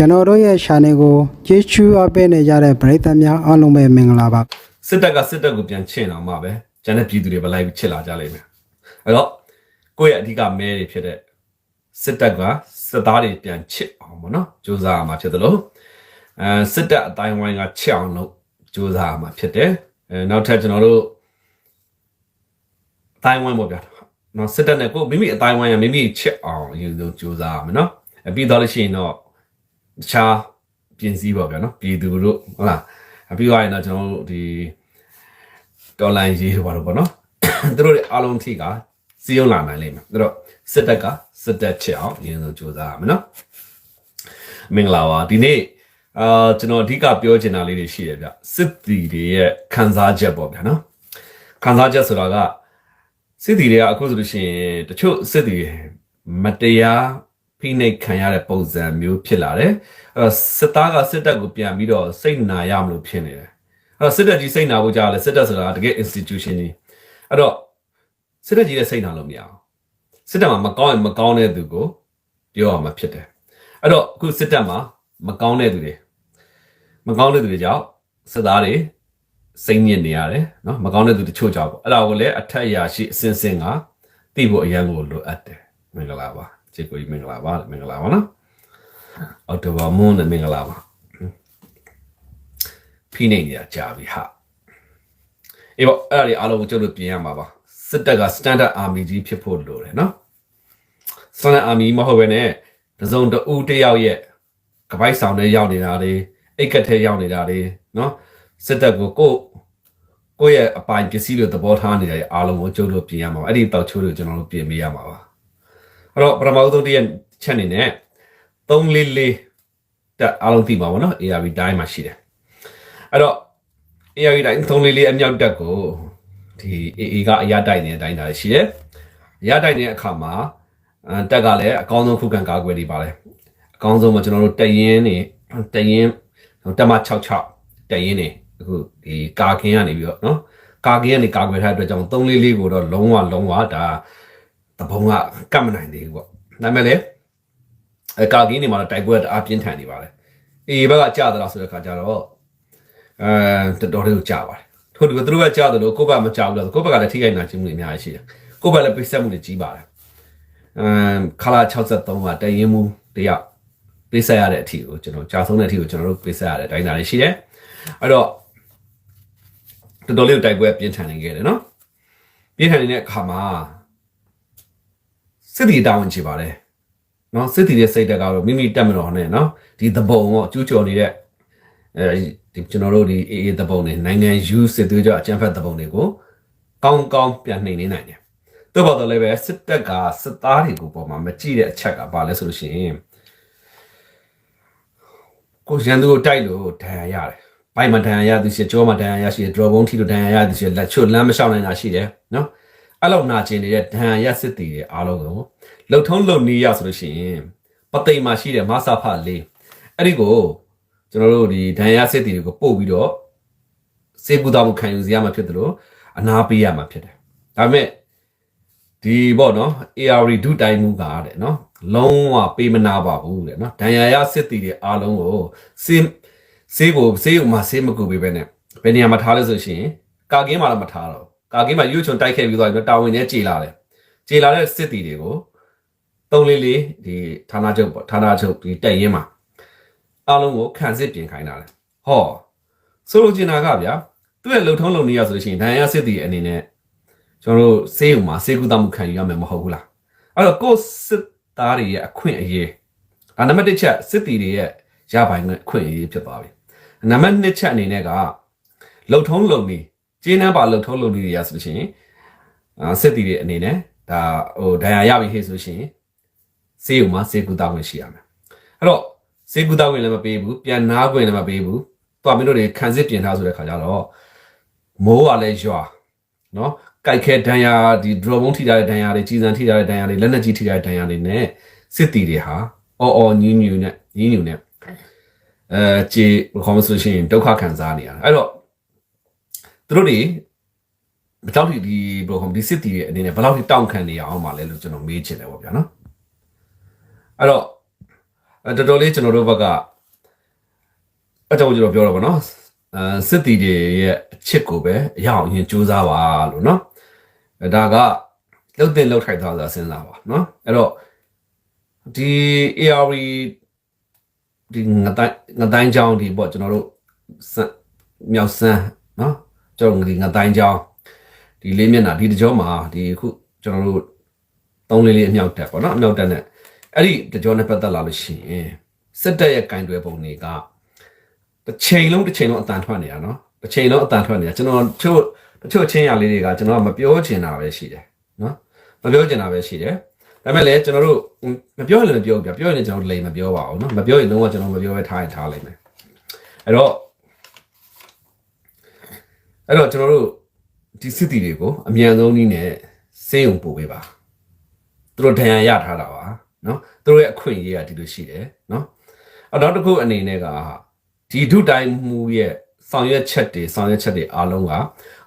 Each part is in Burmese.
ကျွန်တော်တို့ရဲ့ channel ကိုကြည့်ချူအပ်ပေးနေကြတဲ့ပရိသတ်များအားလုံးပဲမင်္ဂလာပါစစ်တပ်ကစစ်တပ်ကိုပြန်ချင့်အောင်မှပဲကျန်တဲ့ပြည်သူတွေပဲလိုက်ပြီးချစ်လာကြလိမ့်မယ်အဲ့တော့ကိုယ့်ရဲ့အဓိကမဲတွေဖြစ်တဲ့စစ်တပ်ကစစ်သားတွေပြန်ချစ်အောင်ပေါ့နော်စူးစမ်းရမှာဖြစ်တယ်လို့အဲစစ်တပ်အတိုင်းဝိုင်းကချစ်အောင်လို့စူးစမ်းရမှာဖြစ်တယ်အဲနောက်ထပ်ကျွန်တော်တို့အတိုင်းဝိုင်းပေါ့ဗျာနော်စစ်တပ်နဲ့ကိုယ်မိမိအတိုင်းဝိုင်းကမိမိချစ်အောင်အရင်ဆုံးစူးစမ်းရမယ်နော်အပြီးတော့လို့ရှိရင်တော့ တခြားပြင်စည်းပေါ့ဗျာနော်ပြည်သူတို့ဟုတ်လားအပြီးသွားရင်တော့ကျွန်တော်တို့ဒီတော်လိုင်းရေးဟိုဘာလို့ပေါ့နော်သူတို့တွေအားလုံးထိကစီယုံလာနိုင်လိမ့်မယ်သူတို့စစ်တပ်ကစစ်တပ်ချစ်အောင်အရင်ဆုံးကြိုးစားရမယ်နော်မင်္ဂလာပါဒီနေ့အာကျွန်တော်အဓိကပြောချင်တာလေးတွေရှိတယ်ဗျစစ်တီတွေရဲ့ခံစားချက်ပေါ့ဗျာနော်ခံစားချက်ဆိုတာကစစ်တီတွေကအခုဆိုလို့ရှိရင်တချို့စစ်တီတွေမတရား ဖိနှိပ်ခံရတဲ့ပုံစံမျိုးဖြစ်လာတယ်အဲ့တော့စစ်သားကစစ်တပ်ကိုပြန်ပြီးတော့စိတ်နာရမလို့ဖြစ်နေတယ်အဲ့တော့စစ်တပ်ကြီးစိတ်နာဖို့ကြားလဲစစ်တပ်ဆိုတာတကယ် institution ကြီးအဲ့တော့စစ်တပ်ကြီးလည်းစိတ်နာလို့မရအောင်စစ်တပ်မှာမကောင်းရင်မကောင်းတဲ့သူကိုပြောရမှာဖြစ်တယ်အဲ့တော့အခုစစ်တပ်မှာမကောင်းတဲ့သူတွေမကောင်းတဲ့သူတွေကြောင့်စစ်သားတွေစိတ်ညစ်နေရတယ်နော်မကောင်းတဲ့သူတချို့ကြောင့်ပေါ့အဲ့ဒါကိုလည်းအထက်အရာရှိအစင်စင်ကသိဖို့အရန်ကိုလိုအပ်တယ်မင်္ဂလာပါ ချစ်ကိုကြီးမင်္ဂလာပါမင်္ဂလာပါနော်အော်တိုဘာမွန်းနဲ့မင်္ဂလာပါဖိနေနေတာကြာပြီဟာအေးပေါ့အဲ့ဒါတွေအားလုံးကိုကျုပ်တို့ပြင်ရမှာပါစစ်တပ်က standard army ကြီးဖြစ်ဖို့လိုတယ်နော် standard army မဟုတ်ဘဲနဲ့တစုံတဦးတစ်ယောက်ရဲ့ကပိုက်ဆောင်ထဲရောက်နေတာတွေအိတ်ကက်ထဲရောက်နေတာတွေနော်စစ်တပ်ကိုကိုယ့်ကိုယ့်ရဲ့အပိုင်ပစ္စည်းတွေသဘောထားနေတဲ့အားလုံးကိုကျုပ်တို့ပြင်ရမှာပါအဲ့ဒီတောက်ချိုးတွေကိုကျွန်တော်တို့ပြင်ပေးရမှာပါ အဲ့တော့ပထမဆုံးတစ်ရက်ချက်အနေနဲ့344တက်အားလုံးသိပါပါနော် ARV တိုင်းမှာရှိတယ်အဲ့တော့ AI တိုင်းသုံးလေးလေးအမြောက်တက်ကိုဒီ AA ကအရာတိုက်နေတဲ့အတိုင်းဒါရှိတယ်။အရာတိုက်နေတဲ့အခါမှာအဲတက်ကလည်းအကောင်းဆုံးခုခံကာကွယ်နေပါလေ။အကောင်းဆုံးမှာကျွန်တော်တို့တရင်နေတရင်တက်မ66တရင်နေအခုဒီကာကင်းကနေပြီးတော့နော်ကာကင်းကနေကာကွယ်ထားတဲ့အတွက်ကြောင့်3လေးလေးကိုတော့လုံးဝလုံးဝဒါ တပုံကကတ်မနိုင်သေးဘူးပေါ့။ဒါပေမဲ့လည်းအဲကာကင်းနေမှာတော့တိုက်ပွဲတအားပြင်းထန်နေပါလေ။ AA ဘက်ကကြာတယ်လားဆိုတဲ့ခါကျတော့အဲတော်တော်လေးကိုကြာပါတယ်ထို့တူသူတို့ကကြာတယ်လို့ကိုယ့်ဘက်မကြာဘူးလို့ကိုယ့်ဘက်ကလည်းထိခိုက်နာခြင်းမှုတွေအများကြီးရှိတယ်ကိုယ့်ဘက်လည်းပိတ်ဆက်မှုတွေကြီးပါတယ်အမ်ခလာ63ကတရင်မှုတယောက်ပိတ်ဆက်ရတဲ့အထီကိုကျွန်တော်ကြာဆုံးတဲ့အထီကိုကျွန်တော်တို့ပိတ်ဆက်ရတဲ့အတိုင်းသားတွေရှိတယ်အဲ့တော့တော်တော်လေးကိုတိုက်ပွဲပြင်းထန်နေခဲ့တယ်နော်ပြင်းထန်နေတဲ့အခါမှာ စစ်တီတောင်းချပါတယ်နော်စစ်တီရဲ့စိတ်တက်ကတော့မိမိတက်မတော်နဲ့နော်ဒီသဘုံကိုကျူးကျော်နေတဲ့အဲဒီကျွန်တော်တို့ဒီအေးအေးသဘုံတွေနိုင်ငံယူစစ်သွေးကြအကြမ်းဖက်သဘုံတွေကိုကောင်းကောင်းပြန်နှိမ်နေနိုင်တယ်။သို့တော်လည်းပဲစစ်တပ်ကစစ်သားတွေကိုပေါ်မှာမကြည့်တဲ့အချက်ကဘာလဲဆိုလို့ရှိရင်ကိုရန်သူကိုတိုက်လို့ဒဏ်ရာရတယ်။ဘိုက်မှာဒဏ်ရာရသည်ရှိကြောမှာဒဏ်ရာရရှိတယ်ဒရောဘုံထိလို့ဒဏ်ရာရသည်ရှိလက်ချွတ်လမ်းမလျှောက်နိုင်တာရှိတယ်နော်။ အဲ့လောက်နာကျင်နေတဲ့ဒဏ်ရာရစစ်တီတွေအားလုံးကိုလှုပ်ထုံးလှုပ်နေရဆိုလို့ရှိရင်ပသိမ်မှာရှိတဲ့မဆာဖလေးအဲ့ဒီကိုကျွန်တော်တို့ဒီဒဏ်ရာစစ်တီတွေကိုပို့ပြီးတော့စေကူတာမှုခံယူစီရမှာဖြစ်တယ်လို့အနာပေးရမှာဖြစ်တယ်ဒါပေမဲ့ဒီပေါ့နော် AR ဒုတိုင်မှုကတဲ့နော်လုံးဝပေးမနာပါဘူးတဲ့နော်ဒဏ်ရာရစစ်တီတွေအားလုံးကိုစေးစေးကိုစေးဥမှာစေးမကူပေးပဲနဲ့ဘယ်နေရာမှာထားလဲဆိုရှင်ကာကင်းမှာလည်းမထားတော့ ကာကင်းမှာရွှေချွန်တိုက်ခဲ့ပြီးတော့တာဝန်နဲ့ကြေလာတယ်ကြေလာတဲ့စစ်တီတွေကိုတုံးလေးလေးဒီဌာနချုပ်ပေါ့ဌာနချုပ်ဒီတက်ရင်မှာအားလုံးကိုခံစစ်ပြင်ခိုင်းတာလေဟောဆိုလိုချင်တာကဗျာသူ့ရဲ့လှုပ်ထုံးလုံနေရဆိုလို့ရှိရင်ဒဏ်ရာစစ်တီရဲ့အနေနဲ့ကျွန်တော်တို့စေးုံမှာစေကူတမှုခံယူရမယ်မဟုတ်ဘူးလားအဲ့တော့ကိုယ့်စစ်သားတွေရဲ့အခွင့်အရေးဒါနံပါတ်1ချက်စစ်တီတွေရဲ့ရပိုင်ခွင့်အခွင့်အရေးဖြစ်သွားပြီနံပါတ်2ချက်အနေနဲ့ကလှုပ်ထုံးလုံနေ ကျင်းနှမ်းပါလှုပ်ထုံးလုံနေရဆိုလို့ရှိရင်အာစစ်တီတွေအနေနဲ့ဒါဟိုဒဏ်ရာရပြီဟေ့ဆိုလို့ရှိရင်စေးုံမှာစေကူတမှုရှိရမယ်အဲ့တော့စေကူတာဝင်လည်းမပေးဘူးပြန်နာခွင့်လည်းမပေးဘူးတွားမင်းတို့တွေခံစစ်ပြင်ထားဆိုတဲ့ခါကျတော့မိုးကလည်းရွာနော်ကြိုက်ခဲဒဏ်ရာဒီ drone ဘုံထိထားတဲ့ဒဏ်ရာတွေကြီးစံထိထားတဲ့ဒဏ်ရာတွေလက်နက်ကြီးထိထားတဲ့ဒဏ်ရာတွေနဲ့စစ်တီတွေဟာအော်အော်ညင်းညူနဲ့ညင်းညူနဲ့အဲကြေခေါ်မဆိုရှင်ဒုက္ခခံစားနေရတာအဲ့တော့ သူတို့တွေဘယ်တော့ဒီဘယ်လိုခေါ်ဒီစစ်တီတွေအနေနဲ့ဘယ်လောက်တောင့်ခံနေရအောင်မလဲလို့ကျွန်တော်မေးချင်တယ်ပေါ့ဗျာနော်အဲ့တော့အဲတော်တော်လေးကျွန်တော်တို့ဘက်ကအကြောင်းကျွန်တော်ပြောတော့ဗောနော်အဲစစ်တီတွေရဲ့အချစ်ကိုပဲအရအောင်အရင်စူးစမ်းပါလို့နော်အဲဒါကလှုပ်တဲ့လှုပ်ထိုက်သွားတာစဉ်းစားပါနော်အဲ့တော့ဒီ ARV ဒီငတိုင်းငတိုင်းချောင်းဒီပေါ့ကျွန်တော်တို့စမြောက်စမ်းနော် ကျွန်တော်ဒီငတိုင်းချောင်းဒီလေးမျက်နှာဒီတစ်ကြောမှာဒီအခုကျွန်တော်တို့သုံးလေးလေးအမြောက်တက်ပေါ့နော်အမြောက်တက်နဲ့အဲ့ဒီတစ်ကြောနဲ့ပတ်သက်လာလို့ရှိရင်စစ်တပ်ရဲ့ကင်တွယ်ပုံတွေကတစ်ချိန်လုံးတစ်ချိန်လုံးအတန်ထွက်နေတာနော်တစ်ချိန်လုံးအတန်ထွက်နေတာကျွန်တော်ချို့တချို့ချင်းရလေးတွေကကျွန်တော်ကမပြောချင်တာပဲရှိတယ်နော်မပြောချင်တာပဲရှိတယ်ဒါပေမဲ့လည်းကျွန်တော်တို့မပြောရင်လည်းမပြောဘူးပြပြောရင်လည်းကျွန်တော်တို့လိမ်မပြောပါဘူးနော်မပြောရင်လုံးဝကျွန်တော်မပြောဘဲထားရင်ထားလိုက်မယ်အဲ့တော့ အဲ့တော့ကျွန်တော်တို့ဒီစစ်တီတွေကိုအမြန်ဆုံးနည်းနဲ့စေယုံပို့ပေးပါသူတို့ဒဏ်ရာရထားတာပါနော်သူတို့ရဲ့အခွင့်အရေးကဒီလိုရှိတယ်နော်အဲ့တော့တစ်ခုအနေနဲ့ကဒီဒုတိုင်းမှုရဲ့ဆောင်ရွက်ချက်တွေဆောင်ရွက်ချက်တွေအားလုံးက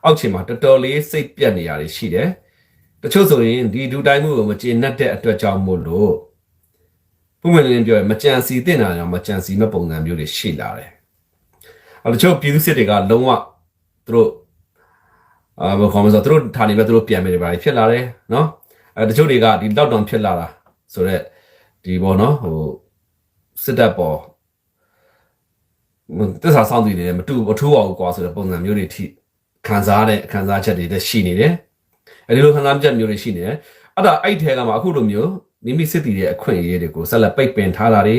အောက်ခြေမှာတော်တော်လေးစိတ်ပြတ်နေရတယ်ရှိတယ်တချို့ဆိုရင်ဒီဒုတိုင်းမှုကိုမကျေနပ်တဲ့အတွက်ကြောင့်မို့လို့ပုံမှန်လင်းပြောရင်မကြံစီတင်တာကြောင့်မကြံစီမဲ့ပုံစံမျိုးတွေရှိလာတယ်အဲ့တချို့ပြည်သူစစ်တွေကလုံးဝ သူတို့အာဘယ်ခေါ်မလဲဆိုတော့သူတို့ဌာနေပဲသူတို့ပြန်မယ်တွေပါဖြစ်လာတယ်နော်အဲတချို့တွေကဒီ lockdown ဖြစ်လာတာဆိုတော့ဒီဘောနော်ဟိုစစ်တပ်ပေါ်တစ္ဆာဆောင်တည်နေတယ်မတူမထူးအောင်ကွာဆိုတဲ့ပုံစံမျိုးတွေထိခံစားတဲ့ခံစားချက်တွေလည်းရှိနေတယ်အဲဒီလိုခံစားချက်မျိုးတွေရှိနေတယ်အဲ့ဒါအဲ့ထဲကမှအခုလိုမျိုးမိမိစစ်တည်တဲ့အခွင့်အရေးတွေကိုဆက်လက်ပိတ်ပင်ထားတာတွေ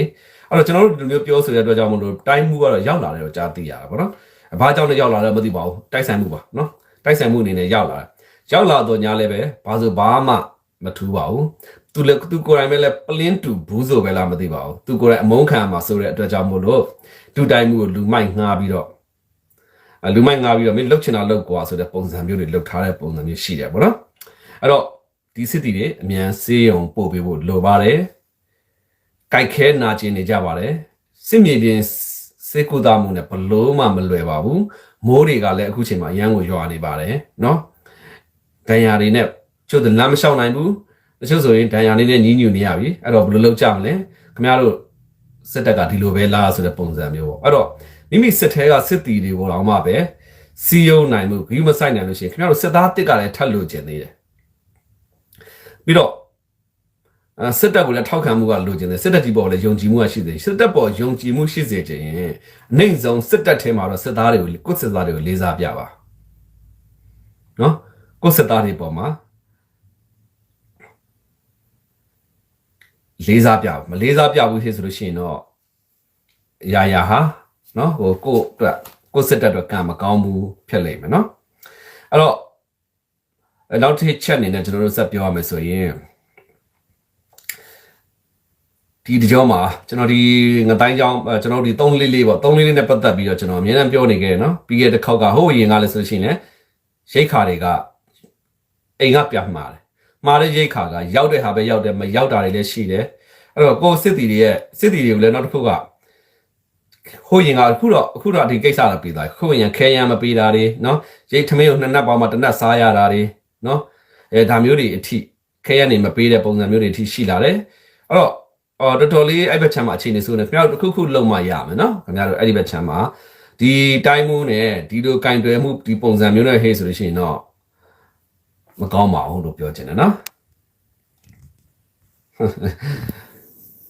အဲ့တော့ကျွန်တော်တို့ဒီလိုမျိုးပြောဆိုတဲ့အတွက်ကြောင့်မလို့တိုင်းမှုကတော့ရောက်လာတယ်တော့ကြားသိရတာပေါ့နော် ဘာကြောင့်လဲရောက်လာတယ်မသိပါဘူးတိုက်ဆိုင်မှုပါနော်တိုက်ဆိုင်မှုအနေနဲ့ရောက်လာတယ်ရောက်လာတော့ညာလည်းပဲဘာဆိုဘာမှမထူးပါဘူးသူလည်းသူကိုယ်တိုင်ပဲလဲပလင်းတူဘူးဆိုပဲလားမသိပါဘူးသူကိုယ်တိုင်အမုန်းခံမှာဆိုတဲ့အတွက်ကြောင့်မို့လို့ဒူတိုင်းမှုကိုလူမိုက်ငှားပြီးတော့အလူမိုက်ငှားပြီးတော့မင်းလှုပ်ချင်တာလှုပ်ကွာဆိုတဲ့ပုံစံမျိုးတွေလှုပ်ထားတဲ့ပုံစံမျိုးရှိတယ်ပေါ့နော်အဲ့တော့ဒီစစ်တီတွေအမြန်စေးုံပို့ပေးဖို့လိုပါတယ်ကြိုက်ခဲနာကျင်နေကြပါတယ်စစ်မြေပြင် စေကူတာမှုနဲ့ဘလို့မှမလွယ်ပါဘူးမိုးတွေကလည်းအခုချိန်မှာအရန်ကိုရွာနေပါတယ်နော်ဒဏ်ရာတွေနဲ့ကျို့တလမ်းမလျှောက်နိုင်ဘူးတချို့ဆိုရင်ဒဏ်ရာလေးနဲ့ညီးညူနေရပြီအဲ့တော့ဘယ်လိုလုပ်ကြမလဲခင်ဗျားတို့စစ်တပ်ကဒီလိုပဲလားဆိုတဲ့ပုံစံမျိုးပေါ့အဲ့တော့မိမိစစ်ထဲကစစ်တီတွေကိုတော့မှပဲစီယုံနိုင်မှုဂရုမစိုက်နိုင်လို့ရှိရင်ခင်ဗျားတို့စစ်သားတစ်ကလည်းထပ်လို့ကျင်သေးတယ်ပြီးတော့အဲ စစ်တပ်ကိုလည်းထောက်ခံမှုကလိုချင်တယ်စစ်တပ်ကြီးပေါ်လည်းယုံကြည်မှုကရှိသေးတယ်စစ်တပ်ပေါ်ယုံကြည်မှုရှိစေချင်ရင်အနိုင်ဆုံးစစ်တပ်ထဲမှာတော့စစ်သားတွေကိုကိုယ်စစ်သားတွေကိုလေးစားပြပါနော်ကိုယ်စစ်သားတွေပေါ်မှာလေးစားပြမလေးစားပြဘူးဖြစ်ဆိုလို့ရှိရင်တော့ရာရာဟာနော်ဟိုကိုယ့်အတွက်ကိုယ်စစ်တပ်အတွက်ကံမကောင်းဘူးဖြစ်လိမ့်မယ်နော်အဲ့တော့နောက်တစ်ချက်အနေနဲ့ကျွန်တော်တို့ဆက်ပြောရမယ်ဆိုရင် ဒီဒီကြောမှာကျွန်တော်ဒီငတိုင်းကြောင်းကျွန်တော်ဒီ3လေးလေးပေါ့3လေးလေးနဲ့ပတ်သက်ပြီးတော့ကျွန်တော်အများအားပြောနေခဲ့နော်ပြီးခဲ့တဲ့ခေါက်ကဟိုရင်ကလည်းဆိုရှင်လေရိတ်ခါတွေကအိမ်ကပြမှာတယ်မှားတဲ့ရိတ်ခါကရောက်တဲ့ဟာပဲရောက်တယ်မရောက်တာတွေလည်းရှိတယ်အဲ့တော့ကိုစစ်တီတွေရဲ့စစ်တီတွေကိုလည်းနောက်တစ်ခုကဟိုရင်ကအခုတော့အခုတော့ဒီကိစ္စလာပြီးသားခုရင်ခဲရမ်းမပေးတာတွေနော်ရိတ်ထမင်းကိုနှစ်နပ်ပေါင်းမှတစ်နပ်စားရတာတွေနော်အဲဒါမျိုးတွေအထိခဲရမ်းနေမပေးတဲ့ပုံစံမျိုးတွေအထိရှိလာတယ်အဲ့တော့ အော်တော်တော်လေးအဲ့ဘက်ချမ်းမှာအခြေအနေဆိုနေခင်ဗျားတို့တစ်ခုခုလုံးမရမယ်နော်ခင်ဗျားတို့အဲ့ဒီဘက်ချမ်းမှာဒီတိုင်းမှုနဲ့ဒီလိုကင်တွယ်မှုဒီပုံစံမျိုးနဲ့ဟေးဆိုလို့ရှိရင်တော့မကောင်းပါဘူးလို့ပြောချင်တယ်နော်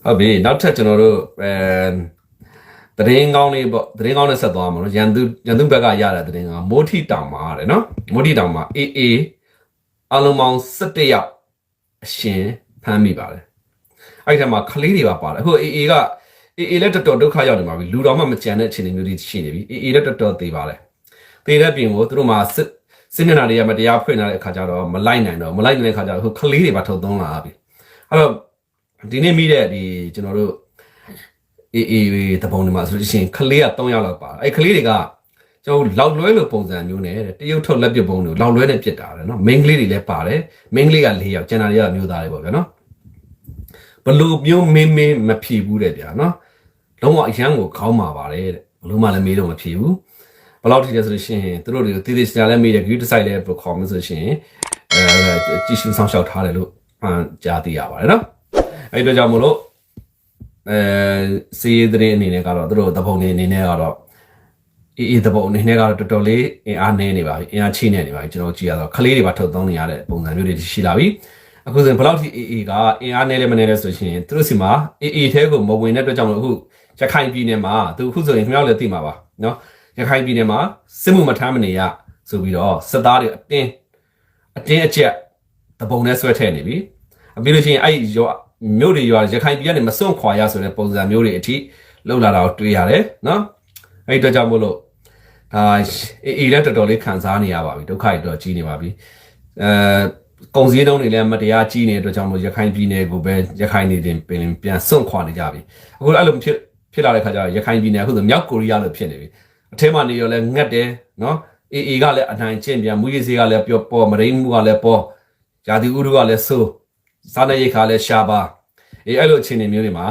ဟုတ်ပြီနောက်ထပ်ကျွန်တော်တို့အဲတရင်ကောင်းလေးပေါ့တရင်ကောင်းနဲ့ဆက်သွားမှာနော်ရန်သူရန်သူဘက်ကရတဲ့တရင်ကမိုးထီတောင်မှာတဲ့နော်မိုးထီတောင်မှာအေးအေးအလုံးပေါင်း17ယောက်အရှင်ဖမ်းမိပါတယ် အဲ့ဒီထဲမှာကလေးတွေပါပါတယ်အခုအေးအေးကအေးအေးလည်းတော်တော်ဒုက္ခရောက်နေပါပြီလူတော်မှမကြံတဲ့အခြေအနေမျိုးတွေရှိနေပြီအေးအေးလည်းတော်တော်သေးပါတယ်သေးတဲ့ပြင်ကိုသူတို့မှာစစ်စစ်မျက်နှာတွေကမတရားဖွင့်လာတဲ့အခါကျတော့မလိုက်နိုင်တော့မလိုက်နိုင်တဲ့အခါကျတော့ဟိုကလေးတွေပါထုတ်သွင်းလာပြီအဲ့တော့ဒီနေ့မိတဲ့ဒီကျွန်တော်တို့အေးအေးတပုံတွေမှာဆိုလို့ရှိရင်ကလေးက3ယောက်လောက်ပါအဲ့ကလေးတွေကကျွန်တော်လောက်လွဲလို့ပုံစံမျိုးနဲ့တရုတ်ထုတ်လက်ပစ်ပုံတွေလောက်လွဲနဲ့ပြစ်တာတယ်နော်မိန်းကလေးတွေလည်းပါတယ်မိန်းကလေးက4ယောက်ကျန်တာတွေကမျိုးသားတွေပေါ့ဗျာနော် ဘလို့မျိုးမင်းမင်းမဖြီဘူးတဲ့ဗျာနော်လုံးဝအရန်ကိုခေါင်းမာပါတယ်တဲ့ဘလို့မှလည်းမေးလို့မဖြီဘူးဘယ်လောက်ထိလဲဆိုလို့ရှိရင်သူတို့တွေကိုတည်တည်ချာလည်းမေးတယ် view site လည်း perform ဆိုလို့ရှိရင်အဲကြည့်ရှုဆောင်ရှောက်ထားတယ်လို့အကြားသိရပါတယ်နော်အဲ့ဒီတော့ကြောင့်မလို့အဲစီးရေးသတင်းအနေနဲ့ကတော့သူတို့သဘုံနေအနေနဲ့ကတော့အေးအေးသဘုံအနေနဲ့ကတော့တော်တော်လေးအင်အားနည်းနေပါပြီအင်အားချိနေနေပါပြီကျွန်တော်ကြည့်ရတော့ခလေးတွေပါထုတ်သုံးနေရတဲ့ပုံစံမျိုးတွေရှိလာပြီ အခုဆိုရင်ဘယ်လောက်ထိအေးအေးကအင်အားနည်းလဲမနည်းလဲဆိုရှင်သူတို့စီမှာအေးအေးထဲကိုမဝင်တဲ့အတွက်ကြောင့်မလို့အခုရခိုင်ပြည်နယ်မှာသူအခုဆိုရင်ခင်ဗျားတို့လည်းသိမှာပါနော်ရခိုင်ပြည်နယ်မှာစစ်မှုမထမ်းမနေရဆိုပြီးတော့စစ်သားတွေအတင်းအတင်းအကျပ်တပုံနဲ့ဆွဲထည့်နေပြီအပြီးလို့ရှိရင်အဲ့ဒီရောမြို့တွေရွာရခိုင်ပြည်ကနေမစွန့်ခွာရဆိုတဲ့ပုံစံမျိုးတွေအထိလောက်လာတာကိုတွေ့ရတယ်နော်အဲ့ဒီအတွက်ကြောင့်မို့လို့ဒါအေးအေးလည်းတော်တော်လေးခံစားနေရပါပြီဒုက္ခတွေတော့ကြီးနေပါပြီအဲ ကုံစည်းတုံးတွေလည်းမတရားကြီးနေတဲ့အတွက်ကြောင့်မို့ရခိုင်ပြည်နယ်ကိုပဲရခိုင်နေတင်ပင်ပြန်စွန့်ခွာနေကြပြီအခုအဲ့လိုဖြစ်ဖြစ်လာတဲ့ခါကျတော့ရခိုင်ပြည်နယ်အခုဆိုမြောက်ကိုရီးယားလိုဖြစ်နေပြီအထဲမှာနေရောလဲငတ်တယ်နော်အေးအေးကလည်းအနိုင်ကျင့်ပြန်မူရေးစေးကလည်းပြောပေါ်မရိမှုကလည်းပေါ်ဂျာတိဥရုကလည်းဆိုးစားနေရိတ်ခါလည်းရှားပါအေးအဲ့လိုအခြေအနေမျိုးတွေမှာ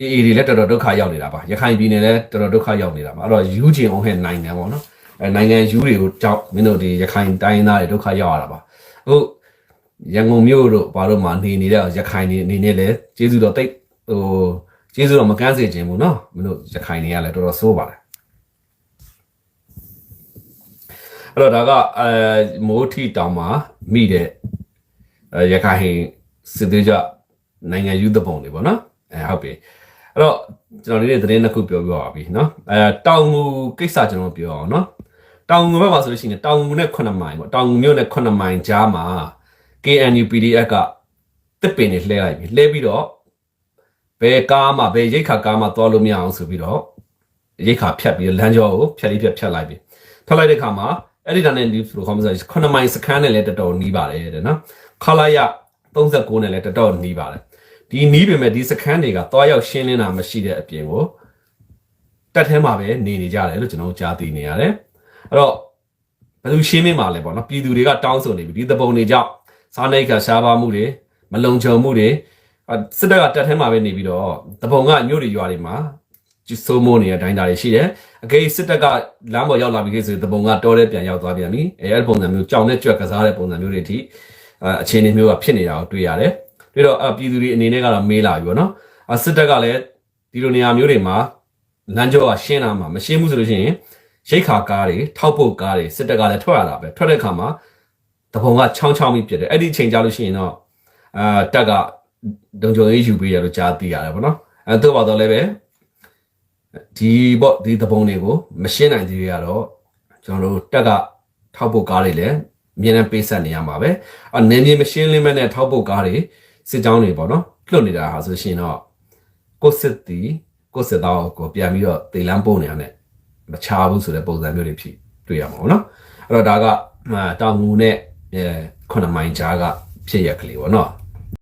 အေးအေးတွေလည်းတော်တော်ဒုက္ခရောက်နေတာပါရခိုင်ပြည်နယ်လည်းတော်တော်ဒုက္ခရောက်နေတာပါအဲ့တော့ယူချင်အောင်ဟဲ့နိုင်ငံပေါ့နော်အဲနိုင်ငံယူတွေကိုကြောက်မင်းတို့ဒီရခိုင်တိုင်းသားတွေဒုက္ခရောက်ရတာပါအခု ရန်ကုန်မြို့တို့ဘာလို့မှနေနေတဲ့ရခိုင်နေအနေနဲ့လည်းကျေးဇူးတော်တိတ်ဟိုကျေးဇူးတော်မကန်းစေခြင်းဘူးနော်မင်းတို့ရခိုင်နေရလည်းတော်တော်ဆိုးပါတယ်အဲ့တော့ဒါကအဲမိုးထီတောင်မှာမိတဲ့အဲရခိုင်စစ်သေးကြနိုင်ငံယူသပုံတွေပေါ့နော်အဲဟုတ်ပြီအဲ့တော့ကျွန်တော်ဒီနေ့သတင်းတစ်ခုပြောပြပါပြီနော်အဲတောင်ငူကိစ္စကျွန်တော်ပြောအောင်နော်တောင်ငူဘက်မှာဆိုလို့ရှိရင်တောင်ငူနဲ့9မိုင်ပေါ့တောင်ငူမြို့နဲ့9မိုင်ကြားမှာ KNU PDF ကတစ်ပင်တွေလှဲလိုက်ပြီလှဲပြီးတော့ဘယ်ကားမှဘယ်ရိတ်ခါကားမှသွားလို့မရအောင်ဆိုပြီးတော့ရိတ်ခါဖြတ်ပြီးလမ်းကြောကိုဖြတ်လေးဖြတ်ဖြတ်လိုက်ပြီဖြတ်လိုက်တဲ့ခါမှာအဲ့ဒီတန်းနဲ့ဒီလိုခေါ်မှဆို9မိုင်စခန်းနဲ့လည်းတော်တော်နီးပါတယ်တဲ့နော်ခလာရ39နဲ့လည်းတော်တော်နီးပါတယ်ဒီနီးပေမဲ့ဒီစခန်းတွေကသွားရောက်ရှင်းလင်းတာမရှိတဲ့အပြင်ကိုတက်ထဲမှာပဲနေနေကြတယ်လို့ကျွန်တော်ကြားသိနေရတယ်အဲ့တော့ဘယ်သူရှင်းမင်းမှာလဲပေါ့နော်ပြည်သူတွေကတောင်းဆိုနေပြီဒီသဘုံတွေကြောင့် စားနေခါရှားပါမှုတွေမလုံခြုံမှုတွေအဲ့စစ်တပ်ကတက်ထဲမှာပဲနေပြီးတော့သဘုံကမြို့တွေရွာတွေမှာကျစိုးမိုးနေတဲ့အတိုင်းတာတွေရှိတယ်အကေစစ်တပ်ကလမ်းပေါ်ရောက်လာပြီခေတ်ဆိုရင်သဘုံကတောထဲပြန်ရောက်သွားပြန်ပြီအဲအဲ့ဒီပုံစံမျိုးကြောင်နဲ့ကြွက်ကစားတဲ့ပုံစံမျိုးတွေအထိအဲအခြေအနေမျိုးကဖြစ်နေတာကိုတွေ့ရတယ်ပြီးတော့အပြည်သူတွေအနေနဲ့ကတော့မေးလာပြီပေါ့နော်အစစ်တပ်ကလည်းဒီလိုနေရာမျိုးတွေမှာလမ်းကြောကရှင်းလာမှာမရှင်းဘူးဆိုလို့ရှိရင်ရိတ်ခါကားတွေထောက်ပုတ်ကားတွေစစ်တပ်ကလည်းထွက်ရတာပဲထွက်တဲ့အခါမှာ တပုံကချောင်းချောင်းပြီးဖြစ်တယ်အဲ့ဒီအချိန်ကြာလို့ရှိရင်တော့အာတက်ကဒုံကြုံရေးယူပေးရလို့ကြားသိရတယ်ပေါ့နော်အဲတော့ပါတော့လည်းပဲဒီပေါ့ဒီတပုံတွေကိုမရှင်းနိုင်သေးရတော့ကျွန်တော်တို့တက်ကထောက်ပုတ်ကားတွေလည်းအမြင်နဲ့ပေးဆက်နေရမှာပဲအနေမြေမရှင်းလင်းမဲ့နဲ့ထောက်ပုတ်ကားတွေစစ်ကြောင်းတွေပေါ့နော်လွတ်နေတာဟာဆိုရှင်တော့ကိုစစ်တီကိုစစ်သားကိုပြန်ပြီးတော့တေလန်းပို့နေရတယ်မချဘူးဆိုတဲ့ပုံစံမျိုးတွေဖြစ်တွေ့ရမှာပေါ့နော်အဲ့တော့ဒါကအာတောင်ငူနဲ့ အဲခုနမိုင်ကြားကဖြစ်ရကလေးပေါ့နော်